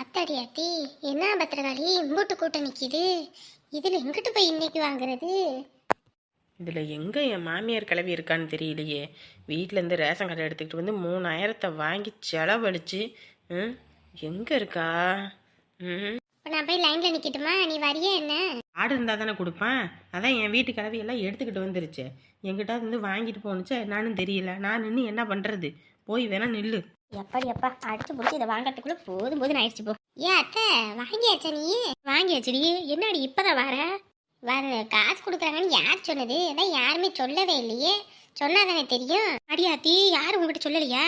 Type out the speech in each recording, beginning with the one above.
ஆத்தாடி ஆத்தி என்ன பத்திரகாளி? இம்பூட்டு கூட்டம் நிக்குது. இதுல எங்கிட்டு போய் இன்னைக்கு வாங்குறது? இதில் எங்கே என் மாமியார் கிளவி இருக்கான்னு தெரியலையே. வீட்டிலேருந்து ரேஷன் கடை எடுத்துக்கிட்டு வந்து மூணாயிரத்தை வாங்கி செலவழிச்சு ம் எங்கே இருக்கா? ம். இப்ப நான் போய் லைன்ல நிக்கட்டுமா? நீ வரியா என்ன? ஆடு இருந்தால் தானே கொடுப்பேன். அதான் என் வீட்டு கிளவி எல்லாம் எடுத்துக்கிட்டு வந்துருச்சு. என்கிட்ட வந்து வாங்கிட்டு போணுச்சு என்னன்னு தெரியல. நான் நின்று என்ன பண்ணுறது போய் வேணா நில்லு. எப்படி எப்பா? அடிச்சு பிடிச்சி இதை வாங்கறதுக்குள்ள போதும் போதும் ஆயிடுச்சு போ. ஏன் அத்தை? வாங்கியாச்சா நீ? வாங்கியாச்சுடி என்னடி இப்பதான் வர? வர காசு கொடுக்குறாங்கன்னு யார் சொன்னது? அதான் யாருமே சொல்லவே இல்லையே. சொன்னாதானே தெரியும்? அடியாத்தி யாரும் உங்ககிட்ட சொல்லலையா?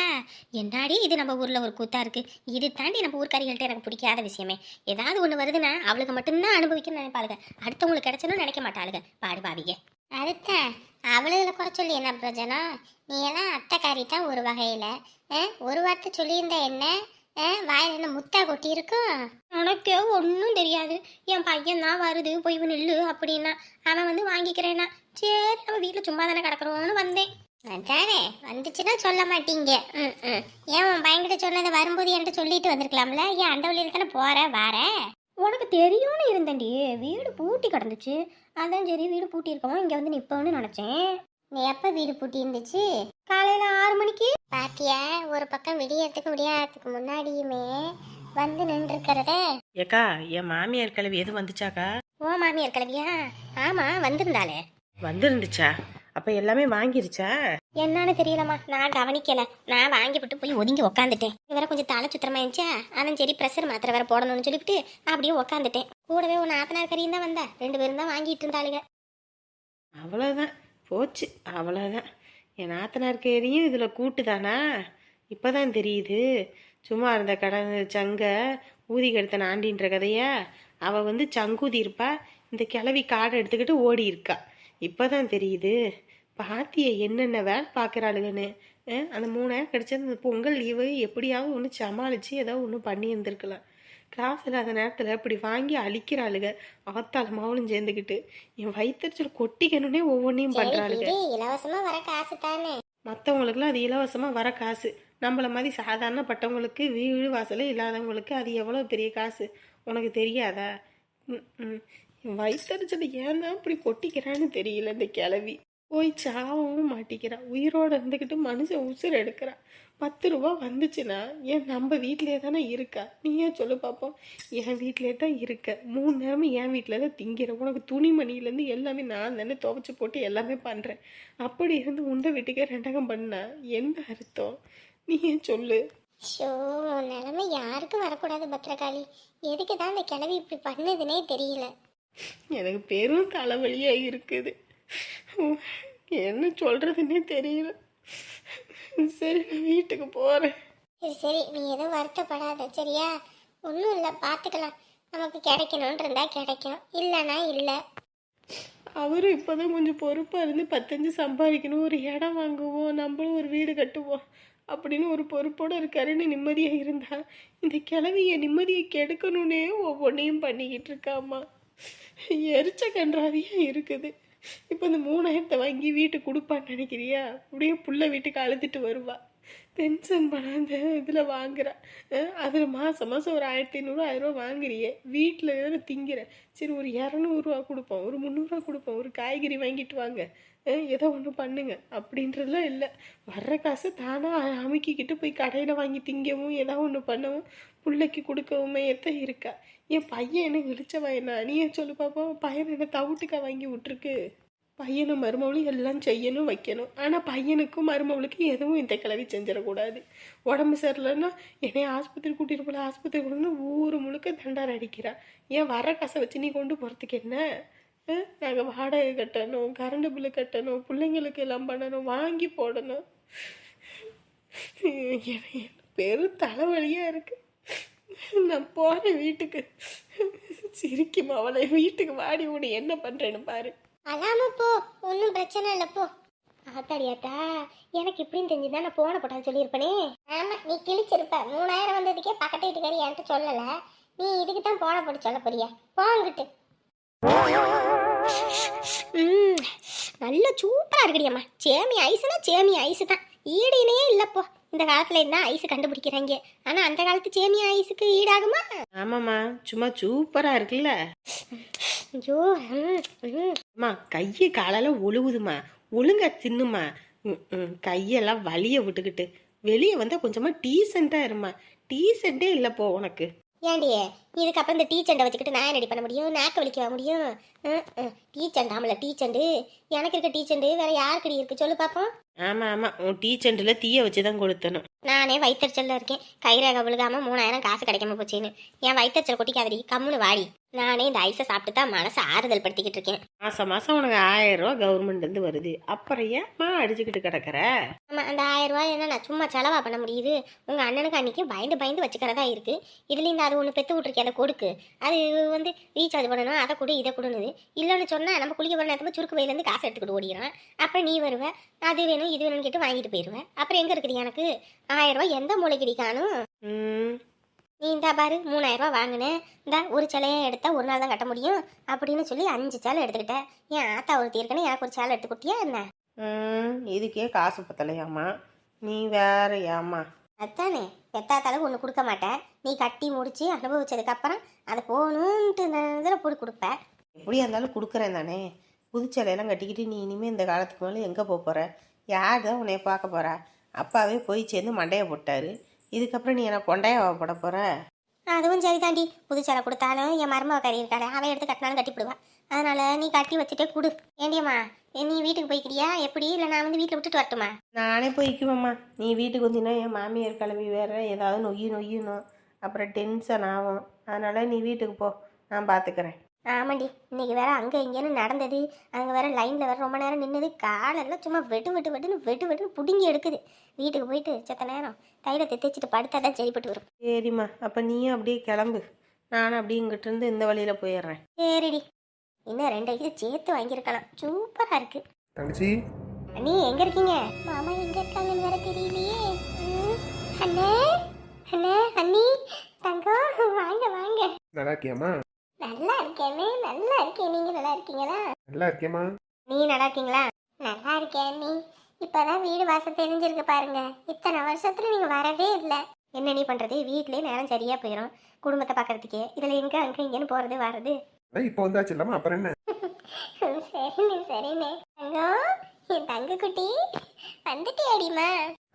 என்னாடி இது நம்ம ஊர்ல ஒரு கூத்தா இருக்கு? இது தாண்டி நம்ம ஊர்க்காரிகள்ட்ட எனக்கு பிடிக்காத விஷயமே. ஏதாவது ஒண்ணு வருதுன்னா அவளுக்கு மட்டும்தான் அனுபவிக்கணும்னு நினைப்பாளுங்க அடுத்தவங்களுக்கு கிடைச்சனும் நினைக்க மாட்டாளுங்க பாடு பாவிங்க அதுதான் அவளுகளை குறை சொல்லி என்ன பிரயோஜனம் நீ எல்லாம் அத்தைக்காரி தான் ஒரு வகையில. ஒரு வார்த்தை சொல்லியிருந்தா என்ன? வாயில என்ன முத்தா கொட்டி இருக்கும் உனக்கே ஒன்றும் தெரியாது. என் பையன் தான் வருது போய் நில்லு அப்படின்னா. அவன் வந்து வாங்கிக்கிறேன்னா. சரி நம்ம வீட்டில் சும்மா தானே கிடக்குறோம்னு வந்தேன். அதானே? வந்துச்சுன்னா சொல்ல மாட்டீங்க. ம் ம். ஏன் உன் பையன்கிட்ட சொன்னதை வரும்போது என்கிட்ட சொல்லிட்டு வந்திருக்கலாம்ல? ஏன் அந்த வழியில் தானே போற வார? உனக்கு தெரியும்னு இருந்தேன்டி. வீடு பூட்டி கிடந்துச்சு. அதான் சரி வீடு பூட்டி இருக்கவும் இங்கே வந்து நிற்போன்னு நினச்சேன். நீ எப்போ வீடு பூட்டி இருந்துச்சு காலையில் ஆறு மணிக்கு. பாத்தியா ஒரு பக்கம் விடியறதுக்கு விடியாததுக்கு முன்னாடியுமே வந்து நின்றுருக்கிறத. ஏக்கா என் மாமியார் கிளவி எதுவும் வந்துச்சாக்கா? ஓ மாமியார் கிளவியா? ஆமாம் வந்திருந்தாளே. வந்துருந்துச்சா? அப்போ எல்லாமே வாங்கிருச்சா? என்னன்னு தெரியலம்மா. நான் கவனிக்கல. நான் வாங்கிவிட்டு போய் ஒதுங்கி உக்காந்துட்டேன். வேற கொஞ்சம் தலை சுத்திரமா இருந்துச்சா அதான் சரி ப்ரெஷர் மாத்திரை வேற போடணும்னு சொல்லிவிட்டு அப்படியே உக்காந்துட்டேன். கூடவே ஒரு நாத்தனார் கறியும் தான் வந்தா. ரெண்டு பேரும் தான் வாங்கிட்டு இருந்தாளுங்க அவ்வளோதான் போச்சு. அவ்வளோதான் என் நாத்தனார் கேரியும் இதில் கூட்டு தானா இப்போ தான் தெரியுது. சும்மா இருந்த கடந்த சங்க ஊதி கெடுத்த ஆண்டின்ற கதையா? அவள் வந்து சங்கூதி இருப்பா. இந்த கிளவி காடை எடுத்துக்கிட்டு ஓடி இருக்கா. இப்போ தான் தெரியுது. பாத்திய என்னென்ன வேலை பார்க்குறாளுங்கன்னு அஹ், அந்த மூணாயிரம் கிடைச்ச அந்த பொங்கல் லீவு எப்படியாவது ஒன்று சமாளித்து ஏதோ ஒன்று பண்ணி இருந்திருக்கலாம். காசு இல்லாத நேரத்தில் இப்படி வாங்கி அழிக்கிறாளுங்க ஆத்தாள் மாவளும் சேர்ந்துக்கிட்டு என் வயிற்றுச்சல் கொட்டிக்கணுன்னே ஒவ்வொன்றையும் பண்ணுறாளுங்க இலவசமா வர காசு தானே? மற்றவங்களுக்குலாம் அது இலவசமாக வர காசு. நம்மள மாதிரி சாதாரணப்பட்டவங்களுக்கு வீடு வாசலே இல்லாதவங்களுக்கு அது எவ்வளோ பெரிய காசு? உனக்கு தெரியாதா? ம், ம். என் ஏன் தான் இப்படி கொட்டிக்கிறான்னு தெரியல இந்த கிளவி போய் சாகவும் மாட்டிக்கிறான் உயிரோடு இருந்துக்கிட்டு மனுஷன் உசுர் எடுக்கிறான் பத்து ரூபா வந்துச்சுன்னா ஏன் நம்ம வீட்டிலே தானே இருக்கா? நீயே சொல்லு பார்ப்போம் என் வீட்டிலே தான் இருக்க. மூணு நேரமும் என் வீட்டில் தான் திங்கிற. உனக்கு துணிமணிலேருந்து எல்லாமே நான் தானே துவைச்சி போட்டு எல்லாமே பண்ணுறேன் அப்படி இருந்து உண்டை வீட்டுக்கே ரெண்டகம் பண்ணா என்ன அர்த்தம்? நீயே சொல்லு? ஷோ நிலைமை யாருக்கும் வரக்கூடாது பத்திரகாளி. எதுக்கு தான் இந்த கிழவி இப்படி பண்ணுதுன்னே தெரியல. எனக்கு பெரும் தலைவலியா இருக்குது. என்ன சொல்றதுன்னே தெரியல. சரி நான் வீட்டுக்கு போறேன். சரி சரி நீ எதுவும் வருத்தப்படாத சரியா? ஒன்றும் இல்லை பார்த்துக்கலாம் நமக்கு கிடைக்கணும்னு இருந்தா கிடைக்கும். இல்லைன்னா இல்லை. அவரும் இப்போதான் கொஞ்சம் பொறுப்பாக இருந்து பத்தஞ்சு சம்பாதிக்கணும் ஒரு இடம் வாங்குவோம் நம்மளும் ஒரு வீடு கட்டுவோம் அப்படின்னு ஒரு பொறுப்போடு இருக்காருன்னு நிம்மதியாக இருந்தா இந்த கிழவிய நிம்மதியை கெடுக்கணும்னே ஒவ்வொன்றையும் பண்ணிக்கிட்டு இருக்காம்மா. எரிச்ச கன்றாவியாக இருக்குது. இப்போ இந்த மூணாயிரத்தை வாங்கி வீட்டுக்கு கொடுப்பான்னு நினைக்கிறியா? அப்படியே புள்ள வீட்டுக்கு அழுதுட்டு வருவா. பென்ஷன் பணம் அந்த இதில் வாங்குறா. அதில் மாதம் மாதம் ஒரு ஆயிரத்தி ஐநூறு ஆயிரரூவா வாங்குறியே. வீட்டில் வேறு திங்கிற. சரி ஒரு இரநூறுவா கொடுப்போம் ஒரு முந்நூறுரூவா கொடுப்போம் ஒரு காய்கறி வாங்கிட்டு வாங்க. ஏதோ ஒன்று பண்ணுங்க. அப்படின்றதுலாம் இல்லை. வர்ற காசு தானாக அமுக்கிக்கிட்டு போய் கடையில் வாங்கி திங்கவும் ஏதோ ஒன்று பண்ணவும் பிள்ளைக்கு கொடுக்கவுமே எத்த இருக்கா? என் பையன் எனக்கு இழிச்சவா என்ன நீயே சொல்லு பார்ப்போம் பையன் என்ன தவிட்டுக்கா வாங்கி விட்ருக்கு பையனும் மருமவளும் எல்லாம் செய்யணும் வைக்கணும். ஆனால் பையனுக்கும் மருமவளுக்கு எதுவும் இந்த கிளவி செஞ்சிடக்கூடாது. உடம்பு சரியில்லைன்னா என்னைய ஆஸ்பத்திரி கூட்டிகிட்டு போல ஆஸ்பத்திரி கொண்டு ஊர் முழுக்க தண்டார் அடிக்கிறா. ஏன் வர காசை வச்சு நீ கொண்டு போகிறதுக்கு என்ன? நாங்கள் வாடகை கட்டணும் கரண்ட் பில்லு கட்டணும் பிள்ளைங்களுக்கு எல்லாம் பண்ணணும் வாங்கி போடணும். எனக்கு பெரும் தலைவலியாக இருக்கு. நான் போகிறேன் வீட்டுக்கு சிரிக்கும் அவளை வீட்டுக்கு வாடி ஓடி என்ன பண்ணுறேன்னு பாரு. அழாம போ. ஒன்றும் பிரச்சனை இல்லை போ. ஆத்தாடியாத்தா எனக்கு இப்படின்னு தெரிஞ்சுதான் நான் போன போட்டான்னு சொல்லியிருப்பனே. ஆமா நீ கிழிச்சிருப்ப. மூணாயிரம் வந்ததுக்கே பக்கத்து வீட்டுக்காரி என்கிட்ட சொல்லல. நீ இதுக்கு தான் போன போட்டு சொல்ல போறியா? போங்கிட்டு நல்ல சூப்பரா இருக்குடியம்மா சேமி ஐஸ்னா சேமி ஐஸ் தான் ஈடினே இல்லப்போ இந்த காலத்துல இருந்தா ஐஸ் கண்டுபிடிக்கிறாங்க? ஆனா அந்த காலத்து சேமியா ஐஸுக்கு ஈடாகுமா? ஆமாம்மா சும்மா சூப்பராக இருக்குல்ல. ஐயோ. அம்மா கையை காலால ஒழுகுதுமா ஒழுங்கா தின்னுமா கையெல்லாம் வலிய விட்டுக்கிட்டு. வெளியே வந்தால் கொஞ்சமாக டீசெண்டாக இருமா டீசெண்டே இல்லை போ உனக்கு. ஏண்டி இதுக்கப்புறம் இந்த டீ சண்டை வச்சுக்கிட்டு நான் என்னடி பண்ண முடியும்? நாக்க வலிக்க முடியும். டீ சண்டாமல டீ சண்டு எனக்கு இருக்க டீ சண்டு வேற யாருக்கடி இருக்கு? சொல்லு பாப்போம். ஆமாம் ஆமாம் உன் டீச்செண்டில் தீயை வச்சு தான் கொளுத்தணும். நானே வயிற்றுச்சல்ல இருக்கேன். கைரேகை விழுகாம மூணாயிரம் காசு கிடைக்காம போச்சுன்னு. என் வயிற்றுச்சல் கொட்டிக்காதடி. கம்முன்னு வாடி. நானே இந்த ஐஸை சாப்பிட்டு தான் மனசை ஆறுதல் படுத்திக்கிட்டு இருக்கேன். மாதம் மாதம் உனக்கு ஆயிரம் ரூபா கவர்மெண்ட்லேருந்து வருது. அப்புறம் ஏம்மா அடிச்சுக்கிட்டு கிடக்குற? ஆமா அந்த ஆயிரம் ரூபாய் என்ன நான் சும்மா செலவா பண்ண முடியுது? உங்க அண்ணனுக்கு அன்னைக்கு பயந்து பயந்து வச்சுக்கிறதா இருக்கு. இதுல இந்த அது ஒன்று பெத்து விட்டுருக்கே அதை கொடுக்கு. அது வந்து ரீசார்ஜ் பண்ணணும். அதை கொடு இதை கொடுனுது இல்லைன்னு சொன்னா நம்ம குளிக்க நேரத்துல சுருக்கு பையிலேருந்து காசு எடுத்துக்கிட்டு ஓடிடுறான். அப்புறம் நீ வருவ. அது வேணும். இது வேணும்னு கேட்டு வாங்கிட்டு போயிடுவேன் அப்புறம் எங்க இருக்குது எனக்கு? ஆயிரம் ரூபாய் எந்த மூளைக்கு காணும்? ம். நீ இந்தா பாரு மூணாயிரம் ரூபாய் வாங்கினேன். இந்தா ஒரு சிலையை எடுத்தா ஒரு நாள் தான் கட்ட முடியும் அப்படின்னு சொல்லி அஞ்சு சேலை எடுத்துக்கிட்டேன் என் ஆத்தா ஒருத்தி இருக்கணும் எனக்கு ஒரு சேலை எடுத்து கொடுத்தியா என்ன? ம், இதுக்கே காசு பத்தலையாம்மா. நீ வேற ஏம்மா அதானே பெத்தாத்தாலும் ஒன்று கொடுக்க மாட்டேன். நீ கட்டி முடிச்சு அனுபவிச்சதுக்கப்புறம் அதை போகணுன்ட்டு இதில் போட்டு கொடுப்ப. எப்படியா இருந்தாலும் கொடுக்குறேன் தானே. புதுச்சேலையெல்லாம் கட்டிக்கிட்டு நீ இனிமேல் இந்த காலத்துக்கு மேலே எங்கே போக போகிற யார் தான் உன்னைய பார்க்க போகிறா அப்பாவே போய் சேர்ந்து மண்டையை போட்டாரு. இதுக்கப்புறம் நீ எனக்கு கொண்டையாவா போட போகிற அதுவும் சரி தாண்டி புது சேலை கொடுத்தாலும் என் மருமக கறி இருக்காளே அவன் எடுத்து கட்டினாலும் கட்டிவிடுவா அதனால நீ கட்டி வச்சுட்டே கொடு. ஏண்டியம்மா நீ வீட்டுக்கு போய்க்கிறியா? எப்படி? இல்லை நான் வந்து வீட்டில் விட்டுட்டு வரட்டுமா? நானே போய்க்குவேம்மா. நீ வீட்டுக்கு வந்தீங்கன்னா என் மாமியார் கிளம்பி வேற ஏதாவது நொய்யு நொய்யணும் அப்புறம் டென்ஷன் ஆகும். அதனால் நீ வீட்டுக்கு போ. நான் பார்த்துக்கிறேன் ஆமாண்டி இன்னைக்கு வேற அங்கே இங்கேன்னு நடந்தது. அங்கே வேற லைனில் வேற ரொம்ப நேரம் நின்னது. காலெல்லாம் சும்மா வெட்டு வெட்டு வெட்டுன்னு வெட்டு வெட்டுன்னு பிடுங்கி எடுக்குது. வீட்டுக்கு போயிட்டு செத்த நேரம் தைலத்தை தேய்ச்சிட்டு படுத்தா தான் சரிப்பட்டு வரும். சரிம்மா அப்போ நீயும் அப்படியே கிளம்பு. நானும் அப்படியே இங்கிட்ட இருந்து இந்த வழியில் போயிடுறேன். சரிடி. இன்னும் ரெண்டு இது சேர்த்து வாங்கியிருக்கலாம். சூப்பராக இருக்கு. தங்கச்சி? அண்ணி எங்க இருக்கீங்க? மாமா எங்க இருக்காங்கன்னு வேற தெரியலையே. அண்ணே அண்ணே அண்ணி தங்கம் வாங்க வாங்க. நல்லா இருக்கியாம்மா? நல்லா இருக்கேனே நல்லா இருக்கேன் நீங்க நல்லா இருக்கீங்களா? நல்லா இருக்கேம்மா. நீ நல்லா இருக்கீங்களா? நல்லா இருக்கேன் நீ. இப்பதான் வீடு வாசல் தெரிஞ்சிருக்கு பாருங்க. இத்தனை வருஷத்துல நீங்க வரவே இல்லை. என்ன நீ பண்றது? வீட்லயே நேரம் சரியா போயிடும் குடும்பத்தை பார்க்கறதுக்கே இதுல எங்க அங்க இங்கன்னு போறது வர்றது? இப்போ வந்தாச்சு இல்லாமா அப்புறம் என்ன? சரிண்ணே சரிண்ணே. தங்கம் என் தங்க குட்டி அடிமா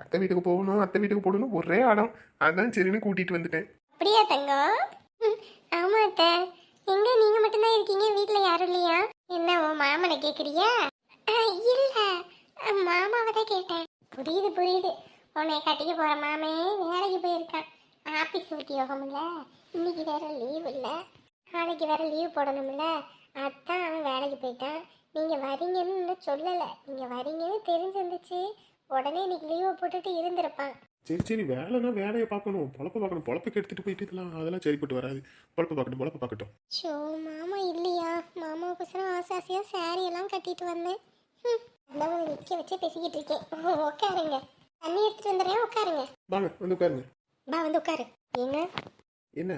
அத்தை வீட்டுக்கு போகணும் அத்தை வீட்டுக்கு போகணும் ஒரே ஆடம். அதான் சரின்னு கூட்டிட்டு வந்துட்டேன். அப்படியா தங்கம் ஆமா அத்தை. எங்க? நீங்க மட்டும்தான் இருக்கீங்க? வீட்ல யாரும் இல்லையா? என்ன உன் மாமனை கேக்குறியா? ஆ, இல்ல. மாமாவை தான் கேட்டேன். புரியுது புரியுது. உன்னை கட்டிக்க போற மாமே வேலைக்கு போயிருக்கான். ஆபீஸ் உத்தியோகம் இல்ல இன்னைக்கு வேற லீவ் இல்ல. நாளைக்கு வேற லீவ் போடணும்ல. அதான் அவன் வேலைக்கு போயிட்டான். நீங்க வரீங்கன்னு சொல்லல. நீங்க வரீங்கன்னு தெரிஞ்சிருந்துச்சு. உடனே இன்னைக்கு லீவை போட்டுட்டு இருந்திருப்பான். சரி சரி வேலைனா வேலையை பார்க்கணும். பொழப்ப பார்க்கணும். பொழப்புக்கு எடுத்துட்டு போயிட்டு இதெல்லாம் அதெல்லாம் சரிப்பட்டு வராது. பொழப்ப பார்க்கட்டும் பொழப்ப பார்க்கட்டும். ஷோ மாமா இல்லையா? மாமாவுக்கோசரம் ஆசை ஆசையாக சாரி எல்லாம் கட்டிட்டு வந்தேன். ம், அதான் வந்து நிற்க வச்சே பேசிக்கிட்டு இருக்கேன். உட்காருங்க தண்ணி எடுத்துட்டு வந்துடுறேன் உட்காருங்க வாங்க வந்து உட்காருங்க பா வந்து உட்காரு ஏங்க? என்ன?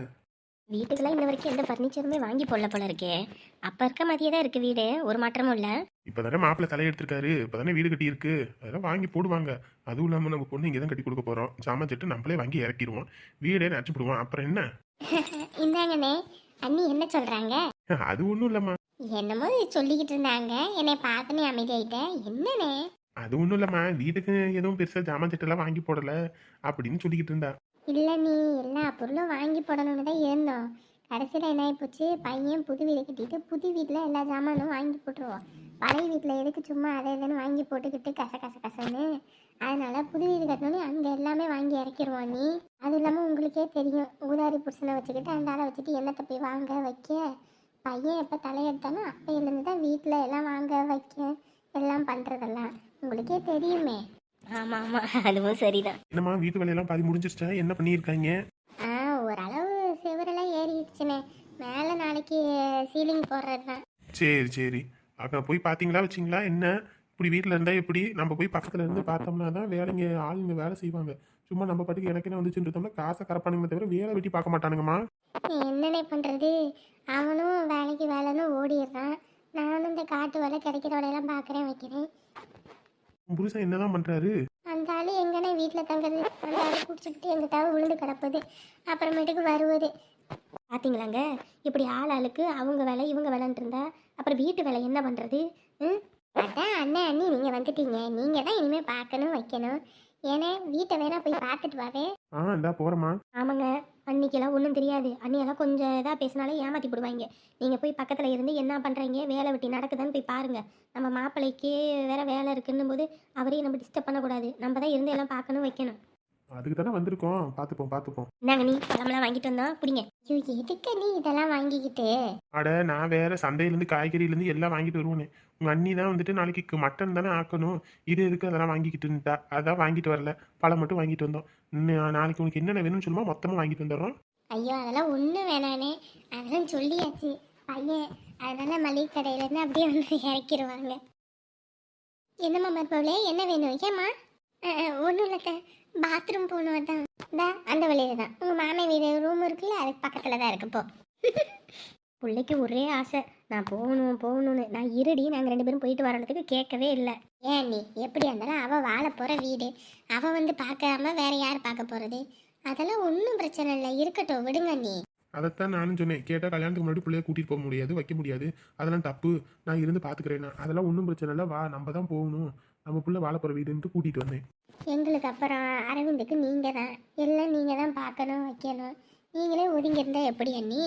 வீட்டுக்கெல்லாம் இன்ன வரைக்கும் எந்த ஃபர்னிச்சருமே வாங்கி போடல போல இருக்கே. அப்போ இருக்க மாதிரியே தான் இருக்கு வீடு. ஒரு மாற்றமும் இல்லை. இப்பதானே மாப்பிள்ளை தலையெடுத்திருக்காரு. இப்பதானே வீடு கட்டி இருக்கு அதெல்லாம் வாங்கி போடுவாங்க. அதுவும் இல்லாம நம்ம பொண்ணு இங்கே தான் கட்டி கொடுக்க போறோம். சாமான் செட்டு நம்மளே வாங்கி இறக்கிடுவோம். வீடே நச்சு போடுவோம். அப்புறம் என்ன? இந்தாங்கண்ணே. அண்ணி என்ன சொல்கிறாங்க அது ஒன்றும் இல்லைம்மா. என்னமோ சொல்லிக்கிட்டு இருந்தாங்க. என்னை பார்த்துனே அமைதியாயிட்டேன். என்னண்ணே? அது ஒன்றும் இல்லைம்மா. வீட்டுக்கு எதுவும் பெருசாக ஜாமான் செட்டெல்லாம் வாங்கி போடல. அப்படின்னு சொல்லிக்கிட்டு இருந்தா. இல்லை நீ எல்லா பொருளும் வாங்கி போடணும்னு தான் இருந்தோம். கடைசியில் என்ன ஆகிப்போச்சு பையன் புது வீடு கட்டிட்டு புது வீட்டில் எல்லா ஜாமானும் வாங்கி போட்டுருவோம் பழைய வீட்டில் எதுக்கு சும்மா அதை இதுன்னு வாங்கி போட்டுக்கிட்டு கச கச கசன்னு? அதனால புது வீடு கட்டணும்னு அங்கே எல்லாமே வாங்கி இறக்கிடுவோம் நீ. அது இல்லாமல் உங்களுக்கே தெரியும். ஊதாரி புருஷனை வச்சுக்கிட்டு அந்த ஆளை வச்சுட்டு என்னத்தை போய் வாங்க வைக்க? பையன் எப்போ தலையெடுத்தானோ அப்போலேருந்து தான் வீட்டில் எல்லாம் வாங்க வைக்க எல்லாம் பண்ணுறதெல்லாம் உங்களுக்கே தெரியுமே. ஆமாம் ஆமாம் அதுவும் சரிதான். என்னம்மா வீட்டு வேலையெல்லாம் பாதி முடிஞ்சிருச்சா? என்ன பண்ணியிருக்காங்க? ஏறிடுச்சுண்ணே மேலே நாளைக்கு சீலிங் போடுறது தான் சரி சரி. அங்கே போய் பார்த்தீங்களா வச்சிங்களா? என்ன? இப்படி வீட்டில் இருந்தால் எப்படி? நம்ம போய் பக்கத்தில் இருந்து பார்த்தோம்னா தான் வேலைங்க ஆளுங்க வேலை செய்வாங்க. சும்மா நம்ம பாட்டுக்கு எனக்கு என்ன வந்துச்சுன்னு இருந்தோம்னா காசை கரப்பானுங்க தவிர வேலை வெட்டி பார்க்க மாட்டானுங்கம்மா. என்னண்ணே பண்ணுறது அவனும் வேலைக்கு வேலைன்னு ஓடிடுறான். நானும் இந்த காட்டு வேலை கிடைக்கிற வேலையெல்லாம் பார்க்குறேன் வைக்கிறேன். புருஷன் என்னதான் பண்ணுறாரு அந்த ஆள் எங்கன்னா வீட்டில் தங்குறது அந்த ஆள் குடிச்சுக்கிட்டு எங்கிட்டாவது விழுந்து கிடப்பது அப்புறமேட்டுக்கு வருவது. பார்த்தீங்களாங்க இப்படி ஆள் ஆளுக்கு அவங்க வேலை இவங்க வேலைன்ட்டு இருந்தா அப்புறம் வீட்டு வேலை என்ன பண்ணுறது ம்? அதான் அண்ணன் அண்ணி நீங்கள் வந்துட்டீங்க. நீங்கள் தான் இனிமேல் பார்க்கணும் வைக்கணும். ஏன்னா வீட்டை வேணா போய் பார்த்துட்டு வாவே. ஆ இந்தா போகிறேம்மா ஆமாங்க. அன்னைக்கெல்லாம் ஒன்றும் தெரியாது. அண்ணியெல்லாம் கொஞ்சம் இதாக பேசினாலே ஏமாற்றி போடுவாங்க. நீங்கள் போய் பக்கத்தில் இருந்து என்ன பண்ணுறீங்க வேலை வெட்டி நடக்குதான்னு போய் பாருங்கள் நம்ம மாப்பிள்ளைக்கு வேற வேலை இருக்குன்னும் போது அவரையும் நம்ம டிஸ்டர்ப் பண்ணக்கூடாது. நம்ம தான் இருந்து எல்லாம் பார்க்கணும் வைக்கணும். அதுக்கு தானே வந்திருக்கோம். பார்த்துப்போம் பார்த்துப்போம். இந்தாங்க நீ பழமெல்லாம் வாங்கிட்டு வந்தோம் குடிங்க. ஐயோ எதுக்கு நீ இதெல்லாம் வாங்கிக்கிட்டு? அட நான் வேற சந்தையிலேருந்து காய்கறியிலேருந்து எல்லாம் வாங்கிட்டு வருவேனே. உங்கள் அண்ணி தான் வந்துட்டு நாளைக்கு மட்டன் தானே ஆக்கணும். இது எதுக்கு அதெல்லாம் வாங்கிக்கிட்டுன்ட்டா அதான் வாங்கிட்டு வரல. பழம் மட்டும் வாங்கிட்டு வந்தோம். இன்னும் நாளைக்கு உனக்கு என்னென்ன வேணும்னு சொல்லுமா? மொத்தமாக வாங்கிட்டு வந்துடுறோம். ஐயோ அதெல்லாம் ஒன்றும் வேணானே. அதெல்லாம் சொல்லியாச்சு. பையன் அதனால மளிகை கடையிலேருந்து அப்படியே வந்து இறக்கிடுவாங்க என்னம்மா மருமகளே என்ன வேணும்? ஏம்மா? ஒன்றும் இல்லைக்க பாத்ரூம் போகணும் அதான். தான் அந்த வழியில தான். உங்கள் மாமே வீடு ரூம் இருக்குல்ல அதுக்கு பக்கத்தில் தான் இருக்கு போ. பிள்ளைக்கு ஒரே ஆசை. நான் போகணும் போகணும்னு. நான் இருடி நாங்கள் ரெண்டு பேரும் போயிட்டு வரதுக்கு கேட்கவே இல்லை. ஏன் நீ? எப்படி இருந்தாலும் அவள் வாழ போகிற வீடு. அவள் வந்து பார்க்காம வேற யார் பார்க்க போகிறது அதெல்லாம் ஒன்றும் பிரச்சனை இல்லை. இருக்கட்டும் விடுங்க நீ. அதைத்தான் நானும் சொன்னேன். கேட்டால் கல்யாணத்துக்கு முன்னாடி பிள்ளைய கூட்டிகிட்டு போக முடியாது வைக்க முடியாது. அதெல்லாம் தப்பு. நான் இருந்து பார்த்துக்கிறேன் அதெல்லாம் ஒன்றும் பிரச்சனை இல்லை. வா நம்ம தான் போகணும். நம்ம பிள்ளை வாழ போகிற வீடுன்ட்டு கூட்டிகிட்டு வந்தேன். எங்களுக்கு அப்புறம் அரவிந்துக்கு நீங்கள் தான் எல்லாம் நீங்கள் தான் பார்க்கணும் வைக்கணும். நீங்களே ஒதுங்கி இருந்தா எப்படி அண்ணி?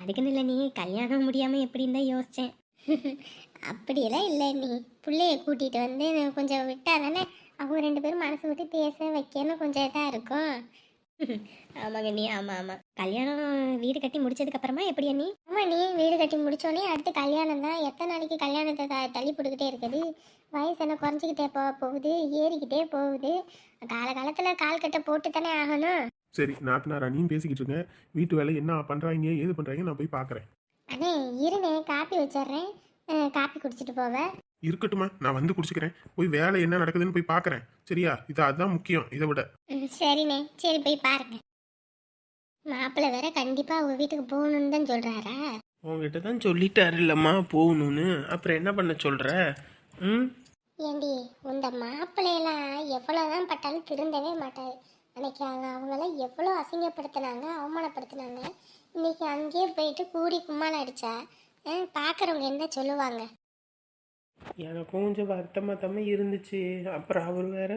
அதுக்குன்னு இல்லை நீ கல்யாணம் முடியாமல் எப்படி இருந்தா யோசித்தேன் அப்படியெல்லாம் இல்லை நீ பிள்ளைய கூட்டிகிட்டு வந்து கொஞ்சம் விட்டா தானே அவங்க ரெண்டு பேரும் மனசு விட்டு பேச வைக்கணும் கொஞ்சம் இதாக இருக்கும். ஆமாங்க நீ ஆமாம் ஆமாம் கல்யாணம் வீடு கட்டி முடிச்சதுக்கு அப்புறமா எப்படி அண்ணி? ஆமாம் நீ வீடு கட்டி முடிச்சோடனே அடுத்து கல்யாணம் தான். எத்தனை நாளைக்கு கல்யாணத்தை த- தள்ளி போட்டுக்கிட்டே இருக்குது. வயசு என்ன குறைஞ்சிக்கிட்டே போ போகுது ஏறிக்கிட்டே போகுது. காலகாலத்தில் கால் கட்டை போட்டு தானே ஆகணும். சரி நாத்தனார் அண்ணியும் பேசிக்கிட்டு இருக்கேன். வீட்டு வேலை என்ன பண்ணுறாங்க ஏது பண்ணுறாங்க நான் போய் பார்க்குறேன் அண்ணே இருண்ணே காப்பி வச்சிடுறேன். காப்பி குடிச்சிட்டு போவேன் இருக்கட்டுமா நான் வந்து குடிச்சுக்கிறேன். போய் வேலை என்ன நடக்குதுன்னு போய் பார்க்குறேன். சரியா? இது அதுதான் முக்கியம் இதை விட. சரிண்ணே. சரி போய் பாருங்க. மாப்பிள்ளை வேற கண்டிப்பாக அவங்க வீட்டுக்கு போகணுன்னு தான் சொல்கிறாரா உங்ககிட்ட தான் சொல்லிட்டாரு இல்லம்மா போகணும்னு. அப்புறம் என்ன பண்ண சொல்ற? ம்? ஏண்டி இந்த மாப்பிள்ளையெல்லாம் எவ்வளோதான் பட்டாலும் திருந்தவே மாட்டாரு. அன்னைக்கு அவங்க அவங்களாம் எவ்வளோ அசிங்கப்படுத்தினாங்க அவமானப்படுத்தினாங்க. இன்னைக்கு அங்கேயே போயிட்டு கூடி கும்மாளம் அடிச்சா பார்க்குறவங்க என்ன சொல்லுவாங்க? எனக்கும் கொஞ்சம் வருத்தமாக தான் இருந்துச்சு. அப்புறம் அவர் வேற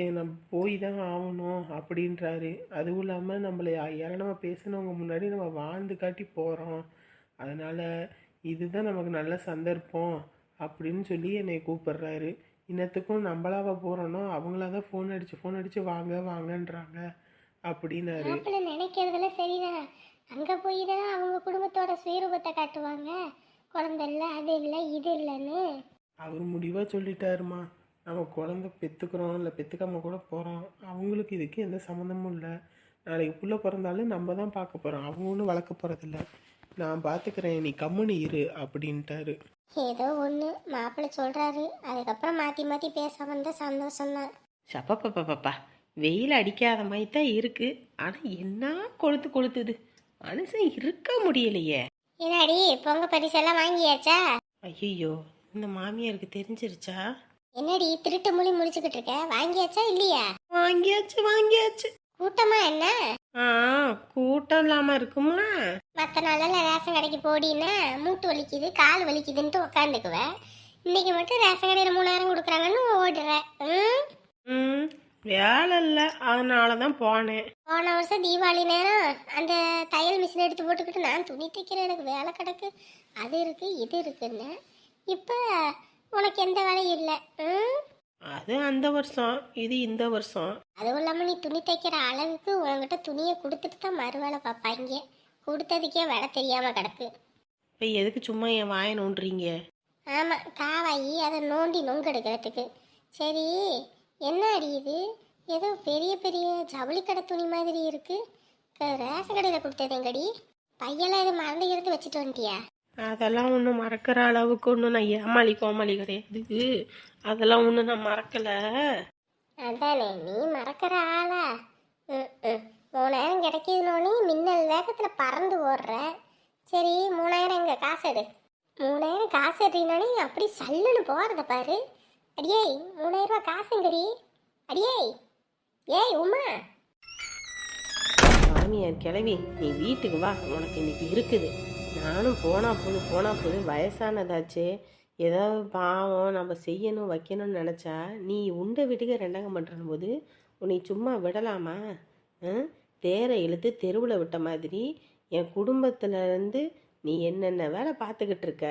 ஏன் நம்ம போய் தான் ஆகணும் அப்படின்றாரு. அதுவும் இல்லாமல் நம்மளை ஏளனமாக பேசினவங்க முன்னாடி நம்ம வாழ்ந்து காட்டி போகிறோம் அதனால் இதுதான் நமக்கு நல்ல சந்தர்ப்பம் அப்படின்னு சொல்லி என்னை கூப்பிடுறாரு. இன்னத்துக்கும் நம்மளாவ போகிறோனோ அவங்களா தான் ஃபோன் அடித்து ஃபோன் அடித்து வாங்க வாங்கன்றாங்க. அப்படின்னாரு. மாப்பிள்ளை நினைக்கிறதெல்லாம் சரிதான். அங்கே போய் தான் அவங்க குடும்பத்தோட சுயரூபத்தை காட்டுவாங்க. குழந்தை இல்லை அது இல்லை இது இல்லைன்னு. அவர் முடிவாக சொல்லிட்டாருமா. நம்ம குழந்த பெற்றுக்கிறோம் இல்லை பெற்றுக்காம கூட போகிறோம் அவங்களுக்கு இதுக்கு எந்த சம்மந்தமும் இல்லை. நாளைக்கு புள்ள பிறந்தாலும் நம்ம தான் பார்க்க போகிறோம் அவங்க ஒன்றும் வளர்க்க போகிறதில்ல நான் பார்த்துக்கிறேன் நீ கம்முனு இரு அப்படின்ட்டாரு. ஏதோ ஒன்று மாப்பிள்ளை சொல்கிறாரு அதுக்கப்புறம் மாற்றி மாற்றி பேச வந்த சந்தோஷம்தான். சப்பப்பப்பப்பா. வெயில் அடிக்காத மாதிரி தான் இருக்கு. ஆனால் என்ன கொளுத்து கொளுத்துது? மனுஷன் இருக்க முடியலையே. என்னடி பொங்க பரிசெல்லாம் வாங்கியாச்சா? ஐயோ இந்த மாமியாருக்கு தெரிஞ்சிருச்சா? என்னடி திருட்டு மொழி முடிச்சுக்கிட்டு இருக்க? வாங்கியாச்சா இல்லையா? வாங்கியாச்சு வாங்கியாச்சு. கூட்டமா என்ன? ஆ கூட்டம் இல்லாமல் இருக்குமா மற்ற நாளெல்லாம் ரேஷன் கடைக்கு போடின்னா மூட்டு வலிக்குது கால் வலிக்குதுன்ட்டு உட்காந்துக்குவேன் இன்னைக்கு மட்டும் ரேஷன் கடையில் மூணாயிரம் கொடுக்குறாங்கன்னு ஓடுற. ம்? ம் வேலை இல்லை அதனால தான் போனேன். போன வருஷம் தீபாவளி நேரம் அந்த தையல் மிஷின் எடுத்து போட்டுக்கிட்டு நான் துணி தைக்கிறேன். எனக்கு வேலை கிடக்கு. அது இருக்கு இது இருக்குன்னு. இப்போ உனக்கு எந்த வேலையும் இல்லை. ம்? அது அந்த வருஷம் இது இந்த வருஷம். அதுவும் இல்லாமல் நீ துணி தைக்கிற அளவுக்கு உங்ககிட்ட துணியை கொடுத்துட்டு தான் மறு வேலை பார்ப்பாங்க. கொடுத்ததுக்கே வேலை தெரியாமல் கிடக்கு. இப்போ எதுக்கு சும்மா என் வாயை நோண்டுறீங்க? ஆமாம் காவாயி அதை நோண்டி நொங்கெடுக்கிறதுக்கு சரி என்ன அடியுது ஏதோ பெரிய பெரிய ஜவுளி கடை துணி மாதிரி இருக்கு. ரேஷன் கடையில் கொடுத்ததேங்கடி. பையெல்லாம் எதுவும் மறந்து இருந்து வச்சுட்டு வந்துட்டியா? அதெல்லாம் ஒன்றும் மறக்கிற அளவுக்கு ஒன்றும் நான் ஏமாளி கோமாளி கிடையாது. அதெல்லாம் ஒன்றும் நான் மறக்கலை. அதானே நீ மறக்கிற ஆளா? மூணாயிரம் கிடைக்குதுனோடனே மின்னல் வேகத்தில் பறந்து ஓடுற. சரி மூணாயிரம் இங்கே காசு எடு. மூணாயிரம் காசு எடுனோடனே அப்படி சல்லுன்னு போகிறத பாரு. அடியே மூணாயிரம் காசுங்கடி. அடியே ஏய் உமா சாமியார் கிளவி நீ வீட்டுக்கு வா. உனக்கு இன்னைக்கு இருக்குது. நானும் போனா போது போனா போது வயசானதாச்சே. ஏதாவது பாவம் நம்ம செய்யணும் வைக்கணும்னு நினச்சா நீ உண்டை வீட்டுக்கு ரெண்டங்கம் பண்ணுற போது உன்னை சும்மா விடலாமா? தேரை இழுத்து தெருவில் விட்ட மாதிரி என் குடும்பத்துல இருந்து நீ என்னென்ன வேலை பார்த்துக்கிட்டு இருக்க?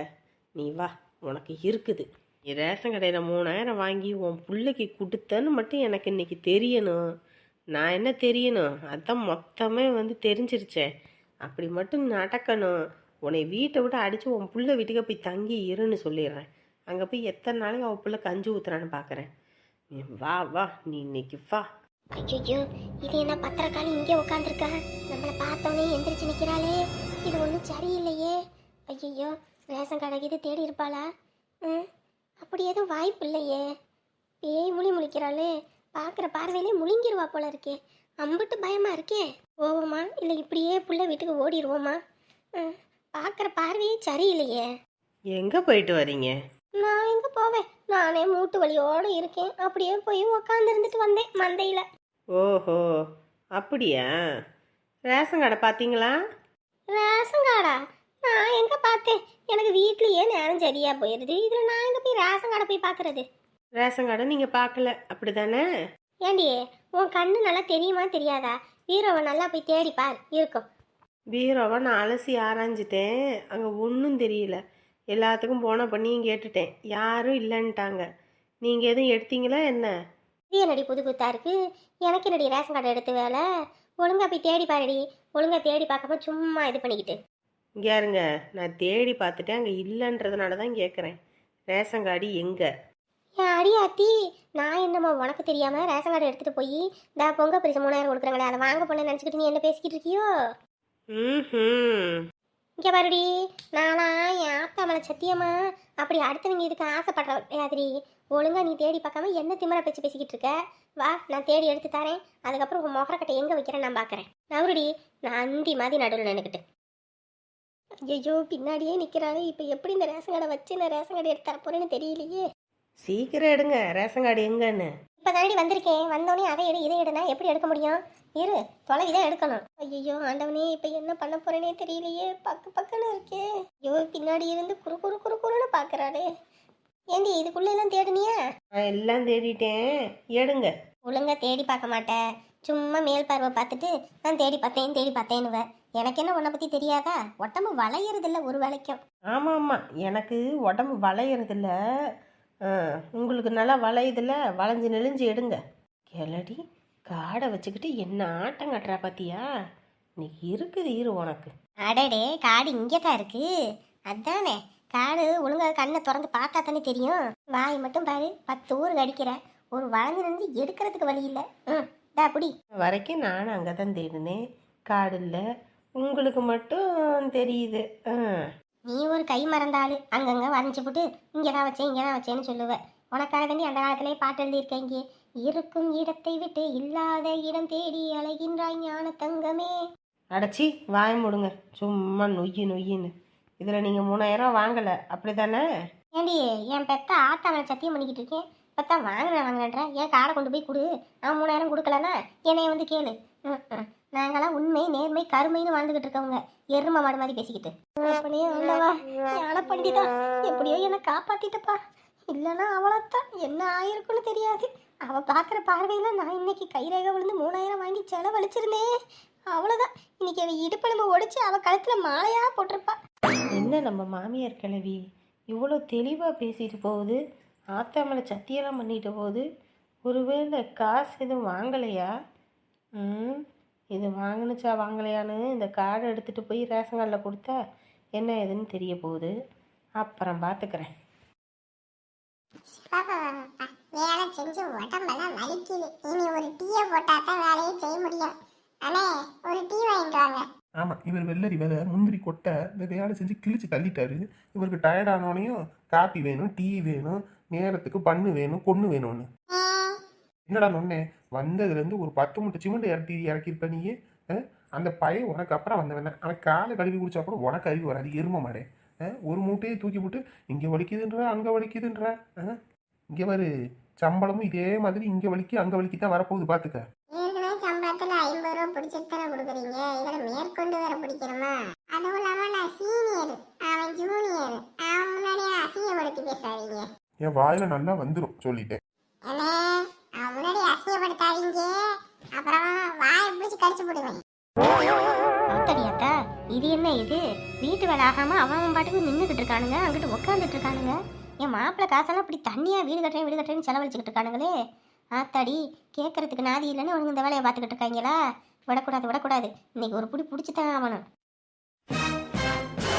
நீ வா உனக்கு இருக்குது. ரேஷன் கடையில் மூணாயிரம் வாங்கி உன் பிள்ளைக்கு கொடுத்தன்னு மட்டும் எனக்கு இன்னைக்கு தெரியணும். நான் என்ன தெரியணும்? அதான் மொத்தமே வந்து தெரிஞ்சிருச்சே. அப்படி மட்டும் நடக்கணும். உன்னை வீட்டை விட்டு அடித்து உன் பிள்ளை வீட்டுக்கு போய் தங்கி இருன்னு சொல்லிடுறேன். அங்கே போய் எத்தனை நாளைக்கு அவள் பிள்ளை கஞ்சி ஊற்றுறான்னு பார்க்குறேன் நீ வா வா. நீ இன்னைக்கு வா. ஐயோ இது என்ன பத்திரக்காளி இங்கே உட்காந்துருக்கா நம்மளை பார்த்தோன்னே எந்திரிச்சு நிற்கிறாளே இது ஒன்றும் சரியில்லையே. ஐயோ ரேஷன் கடைக்கு இது தேடி இருப்பாளா? ம்? அப்படி எதுவும் வாய்ப்பு இல்லையே. பேய் முழி முழிக்கிறாளே. பார்க்குற பார்வையிலே முழுங்கிருவா போல இருக்கே. அம்பிட்டு பயமா இருக்கே. போவோமா? இல்லை இப்படியே புள்ள வீட்டுக்கு ஓடிடுவோமா? பார்க்குற பார்வையே சரியில்லையே. எங்கே போயிட்டு வரீங்க? நான் எங்கே போவேன்? நானே மூட்டு வலியோடு இருக்கேன். அப்படியே போய் உக்காந்து இருந்துட்டு வந்தேன் மந்தையில். ஓஹோ அப்படியா? ரேஷன் கடை பார்த்தீங்களா? ரேஷன் கார்டா? நான் எங்க பார்த்தேன்? எனக்கு வீட்லயே நேரம் சரியா போயிருது. இதுல நான் எங்க போய் ரேஷன் கார்டை போய் பார்க்கறது ரேஷன் கடை நீங்கள் பார்க்கல அப்படி தானே ஏண்டி உன் கண்ணு நல்லா தெரியுமா தெரியாதா? வீரவை நல்லா போய் தேடி பார். இருக்கும். பீரோவை நான் அலசி ஆராய்ஞ்சிட்டேன். அங்கே ஒன்றும் தெரியல. எல்லாத்துக்கும் போன பண்ணியும் கேட்டுட்டேன். யாரும் இல்லைன்ட்டாங்க. நீங்கள் எதுவும் எடுத்தீங்களா என்ன? இது என்னடி புது புத்தா இருக்கு. எனக்கு என்னடி ரேஷன் கார்டு எடுத்து வேலை? ஒழுங்கா போய் தேடி பாருடி. ஒழுங்கா தேடி பார்க்காம சும்மா இது பண்ணிக்கிட்டு. இங்கே இருங்க நான் தேடி பார்த்துட்டேன். அங்கே இல்லைன்றதுனால தான் கேட்குறேன் ரேஷன் கார்டு எங்கே? ஏன் அடியாத்தி நான் என்னம்மா உனக்கு தெரியாம ரேஷன் கார்டு எடுத்துட்டு போய் இந்த பொங்க பரிசு மூணாயிரம் கொடுக்குறாங்களே அதை வாங்க போனேன்னு நினச்சிக்கிட்டு நீ என்ன பேசிக்கிட்டு இருக்கியோ? ம் இங்க பாருடி நானா என் ஆத்தா மேல சத்தியமா அப்படி அடுத்தவங்க இதுக்கு ஆசைப்படுற யாதிரி ஒழுங்கா நீ தேடி பார்க்காம என்ன திமிர பேச்சு பேசிக்கிட்டு இருக்க? வா நான் தேடி எடுத்து தரேன். அதுக்கப்புறம் உன் முகரக்கட்டை எங்க வைக்கிறேன் நான் பார்க்கறேன் நவருடி நான் அந்தி மாதிரி நடுவில் நினைக்கிட்டு ஐயோ பின்னாடியே நிக்கிறாளே இப்போ எப்படி இந்த ரேஷன் கடை வச்சு நான் ரேஷன் கடை எடுத்து தரப்போறேன்னு தெரியலையே. சீக்கிரம் எடுங்க. ரேஷன் கார்டு எங்கன்னு? இப்போ தாண்டி வந்திருக்கேன். வந்தோடனே அதை எடு இதை எடுனா எப்படி எடுக்க முடியும்? இரு தொலைவி தான் எடுக்கணும். ஐயோ ஆண்டவனே இப்போ என்ன பண்ண போறேனே தெரியலையே. பக்கு பக்குன்னு இருக்கே. ஐயோ பின்னாடி இருந்து குறு குறு குறு குறுன்னு பார்க்கறாளே ஏண்டி இதுக்குள்ள எல்லாம் தேடுனியா? நான் எல்லாம் தேடிட்டேன். எடுங்க. ஒழுங்கா தேடி பார்க்க மாட்டேன் சும்மா மேல் பார்வை பார்த்துட்டு நான் தேடி பார்த்தேன் தேடி பார்த்தேன்னுவேன் எனக்கு என்ன உன்னை பற்றி தெரியாதா? உடம்பு வளையறதில்ல ஒரு வேலைக்கும் ஆமாம் ஆமாம் எனக்கு உடம்பு வளையறதில்ல. உங்களுக்கு நல்லா வளையுதில்ல வளைஞ்சு நெளிஞ்சு எடுங்க. கிளடி காடை வச்சுக்கிட்டு என்ன ஆட்டம் கட்டுறா பாத்தியா? இன்னைக்கு இருக்குது இரு உனக்கு. அடடே காடு இங்கே தான் இருக்கு. அதானே காடு ஒழுங்கா கண்ணை திறந்து பார்த்தா தானே தெரியும். வாய் மட்டும் பாரு பத்து ஊர் கடிக்கிற ஒரு வளைஞ்சு நின்று எடுக்கிறதுக்கு வழி இல்லை. ம் டா புடி. வரைக்கும் நானும் அங்கே தான் தேடினேன். காடு இல்லை. உங்களுக்கு மட்டும் தெரியுது. ஆ. நீ ஒரு கை மறந்தாள் அங்கங்கே வரைஞ்சி போட்டு இங்கே தான் வச்சேன் இங்கே தான் வச்சேன்னு சொல்லுவேன் உனக்காக தாண்டி அந்த காலத்திலே பாட்டு எழுதியிருக்கேன் இங்கே இருக்கும் இடத்தை விட்டு இல்லாத இடம் தேடி அலைகின்றாய் ஞான தங்கமே. அடைச்சி வாய முடுங்க. சும்மா நொய்யு நொய்யின்னு. இதில் நீங்கள் மூணாயிரம் வாங்கலை. அப்படி தானே ஏண்டி என் பெத்த ஆத்தாவை சத்தியம் பண்ணிக்கிட்டு இருக்கேன். பெத்தா வாங்கினேன் வாங்கினேன்ற ஏன் காடை கொண்டு போய் கொடு. நான் மூணாயிரம் கொடுக்கலன்னா என்னைய வந்து கேளு. ம், ம். நாங்களாம் உண்மை நேர்மை கருமைன்னு வாழ்ந்துகிட்டு இருக்கவங்க. எருமை மாடு மாதிரி பேசிக்கிட்டு. அப்படியே உள்ளவா ஞான பண்டிதா எப்படியோ என்னை காப்பாத்திட்டப்பா. இல்லைன்னா அவ்வளோத்தான் என்ன ஆயிருக்குன்னு தெரியாது. அவள் பார்க்குற பார்வையில் நான் இன்னைக்கு கைரேகை விழுந்து மூணாயிரம் வாங்கி செலவழிச்சிருந்தேன். அவ்வளோதான் இன்னைக்கு அவன் இடுப்பெலும்பு ஒடிச்சு அவள் கழுத்தில் மாலையாக போட்டிருப்பா. என்ன நம்ம மாமியார் கிழவி? இவ்வளோ தெளிவாக பேசிட்டு போகுது. ஆத்தாமலை சத்தியெல்லாம் பண்ணிட்டு போகுது. ஒருவேளை காசு எதுவும் வாங்கலையா? ம் இது வாங்கினுச்சா வாங்கலையான்னு இந்த கார்டை எடுத்துகிட்டு போய் ரேஷன் கார்டில் கொடுத்தா என்ன ஏதுன்னு தெரிய போகுது. அப்புறம் பார்த்துக்கிறேன் வேலை செஞ்சு உடம்பெல்லாம் வலிக்குது. இனி ஒரு டீயை போட்டா தான் வேலையை செய்ய முடியும். அண்ணே ஒரு டீ வாங்கிட்டு வாங்க. ஆமாம் இவர் வெள்ளரி விதை முந்திரி கொட்டை இந்த வேலை செஞ்சு கிழிச்சு தள்ளிட்டாரு. இவருக்கு டயர்ட் ஆனோடனையும் காப்பி வேணும் டீ வேணும் நேரத்துக்கு பண்ணு வேணும் கொன்று வேணும்னு. என்னடா நொன்னே? வந்ததுலேருந்து ஒரு பத்து மூட்டை சிமெண்ட் இறக்கி இறக்கியிருப்ப அஹ்? அந்த பையன் உனக்கு அப்புறம் வந்தவன். அவன் காலை கழுவி குடிச்சா கூட உனக்கு அறிவு வராது எரும மாடே? ஒரு மூட்டையை தூக்கி போட்டு இங்கே வலிக்குதுன்ற அங்கே வலிக்குதுன்ற இங்கே பாரு சம்பளமும் இதே மாதிரி இங்க வலிக்கு அங்க வலிக்கு தான் வரப்போகுது ஏற்கனவே சம்பளத்துல ஐம்பது ரூபா பிடிச்சிட்டு தானே கொடுக்குறீங்க? இதுல மேற்கொண்டு வேற பிடிக்கணுமா? அதுவும் இல்லாம நான் சீனியர் அவன் ஜூனியர். அவன் முன்னாடியே அசிங்கப்படுத்தி பேசாதீங்க. என் வாயில நல்லா வந்துடும் சொல்லிட்டேன் அசிங்கப்படுத்தாதீங்க. அப்புறம் வாயை பிடிச்சி கடிச்சு போடுவேன். அத்தடியாத்தா இது என்ன இது? வீட்டு வேலை ஆகாம அவன் அவன் பாட்டுக்கு நின்றுக்கிட்டு இருக்கானுங்க அங்கிட்டு உட்காந்துட்டு இருக்கானுங்க. என் மாப்பிள்ளை காசெல்லாம் இப்படி தண்ணியா வீடு கட்டுறேன் வீடு கட்டுறேன்னு செலவழிச்சுக்கிட்டு இருக்கானுங்களே. ஆத்தாடி கேட்கறதுக்கு நாதி இல்லைன்னு உனக்கு இந்த வேலையை பார்த்துக்கிட்டு இருக்காங்களா? விடக்கூடாது விடக்கூடாது. இன்னைக்கு ஒரு புடி பிடிச்சி தான் ஆகணும்.